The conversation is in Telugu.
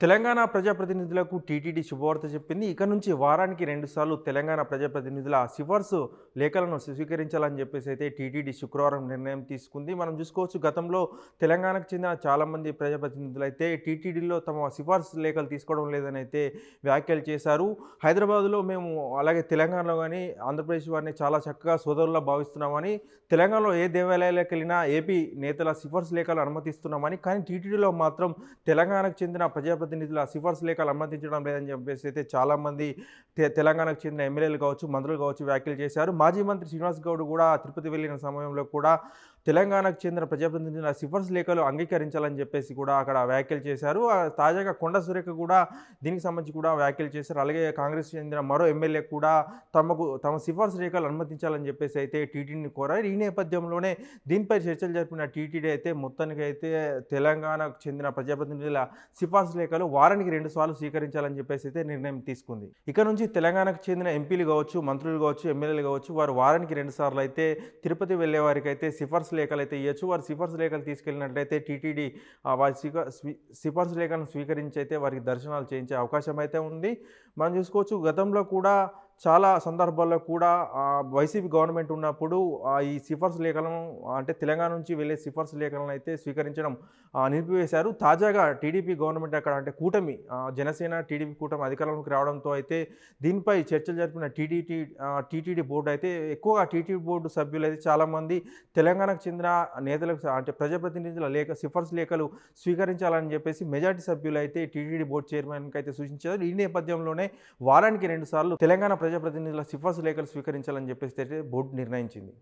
తెలంగాణ ప్రజాప్రతినిధులకు టీటీడీ శుభవార్త చెప్పింది. ఇక నుంచి వారానికి రెండుసార్లు తెలంగాణ ప్రజాప్రతినిధుల సిఫార్సు లేఖలను స్వీకరించాలని చెప్పేసి అయితే టీటీడీ శుక్రవారం నిర్ణయం తీసుకుంది. మనం చూసుకోవచ్చు గతంలో తెలంగాణకు చెందిన చాలామంది ప్రజాప్రతినిధులు అయితే టీటీడీలో తమ సిఫార్సు లేఖలు తీసుకోవడం లేదని అయితే వ్యాఖ్యలు చేశారు. హైదరాబాద్లో మేము అలాగే తెలంగాణలో కానీ ఆంధ్రప్రదేశ్ వారిని చాలా చక్కగా సోదరులా భావిస్తున్నామని తెలంగాణలో ఏ దేవాలయాలకు వెళ్ళినా ఏపీ నేతల సిఫార్సు లేఖలు అనుమతిస్తున్నామని కానీ టీటీడీలో మాత్రం తెలంగాణకు చెందిన ప్రజాప్రతినిధుల సిఫార్సు లేఖలు అనుమతించడం లేదని చెప్పేసి అయితే చాలామంది తె- తెలంగాణకు చెందిన ఎమ్మెల్యేలు కావచ్చు మంత్రులు కావచ్చు వ్యాఖ్యలు చేశారు. మాజీ మంత్రి శ్రీనివాస్ గౌడ్ కూడా తిరుపతి వెళ్ళిన సమయంలో కూడా తెలంగాణకు చెందిన ప్రజాప్రతినిధుల సిఫార్సు లేఖలు అంగీకరించాలని చెప్పేసి కూడా అక్కడ వ్యాఖ్యలు చేశారు. తాజాగా కొండ సురేఖ కూడా దీనికి సంబంధించి కూడా వ్యాఖ్యలు చేశారు. అలాగే కాంగ్రెస్ చెందిన మరో ఎమ్మెల్యే కూడా తమకు తమ సిఫార్సు లేఖలు అనుమతించాలని చెప్పేసి అయితే టీటీడీని కోరారు. ఈ నేపథ్యంలోనే దీనిపై చర్చలు జరిపిన టీటీడీ అయితే మొత్తానికి అయితే తెలంగాణకు చెందిన ప్రజాప్రతినిధుల సిఫార్సు లేఖలు వారానికి రెండు సార్లు స్వీకరించాలని చెప్పేసి అయితే నిర్ణయం తీసుకుంది. ఇక నుంచి తెలంగాణకు చెందిన ఎంపీలు కావచ్చు మంత్రులు కావచ్చు ఎమ్మెల్యేలు కావచ్చు వారు వారానికి రెండు సార్లు అయితే తిరుపతి వెళ్ళే వారికి అయితే సిఫార్సు లేఖలు అయితే ఇవ్వచ్చు వారి సిఫార్సు లేఖలు తీసుకెళ్ళినట్లయితే టీటీడీ వారి సిఫార్సు లేఖలను స్వీకరించి అయితే వారికి దర్శనాలు చేయించే అవకాశం అయితే ఉంది. మనం చూసుకోవచ్చు గతంలో కూడా చాలా సందర్భాల్లో కూడా వైసీపీ గవర్నమెంట్ ఉన్నప్పుడు ఈ సిఫార్సు లేఖలను అంటే తెలంగాణ నుంచి వెళ్ళే సిఫార్సు లేఖలను అయితే స్వీకరించడం నిలిపివేశారు. తాజాగా టీడీపీ గవర్నమెంట్ అక్కడ అంటే కూటమి జనసేన టీడీపీ కూటమి అధికారంలోకి రావడంతో అయితే దీనిపై చర్చలు జరిపిన టీడీటీ టీటీడీ బోర్డు అయితే ఎక్కువగా టీటీడీ బోర్డు సభ్యులు అయితే చాలామంది తెలంగాణకు చెందిన నేతలకు అంటే ప్రజాప్రతినిధుల లేఖ సిఫార్సు లేఖలు స్వీకరించాలని చెప్పేసి మెజార్టీ సభ్యులు అయితే టీటీడీ బోర్డు చైర్మన్కి అయితే సూచించారు. ఈ నేపథ్యంలోనే వారానికి రెండు సార్లు తెలంగాణ ప్రజాప్రతినిధుల సిఫార్సు లేఖలు స్వీకరించాలని చెప్పేసి అయితే బోర్డు నిర్ణయించింది.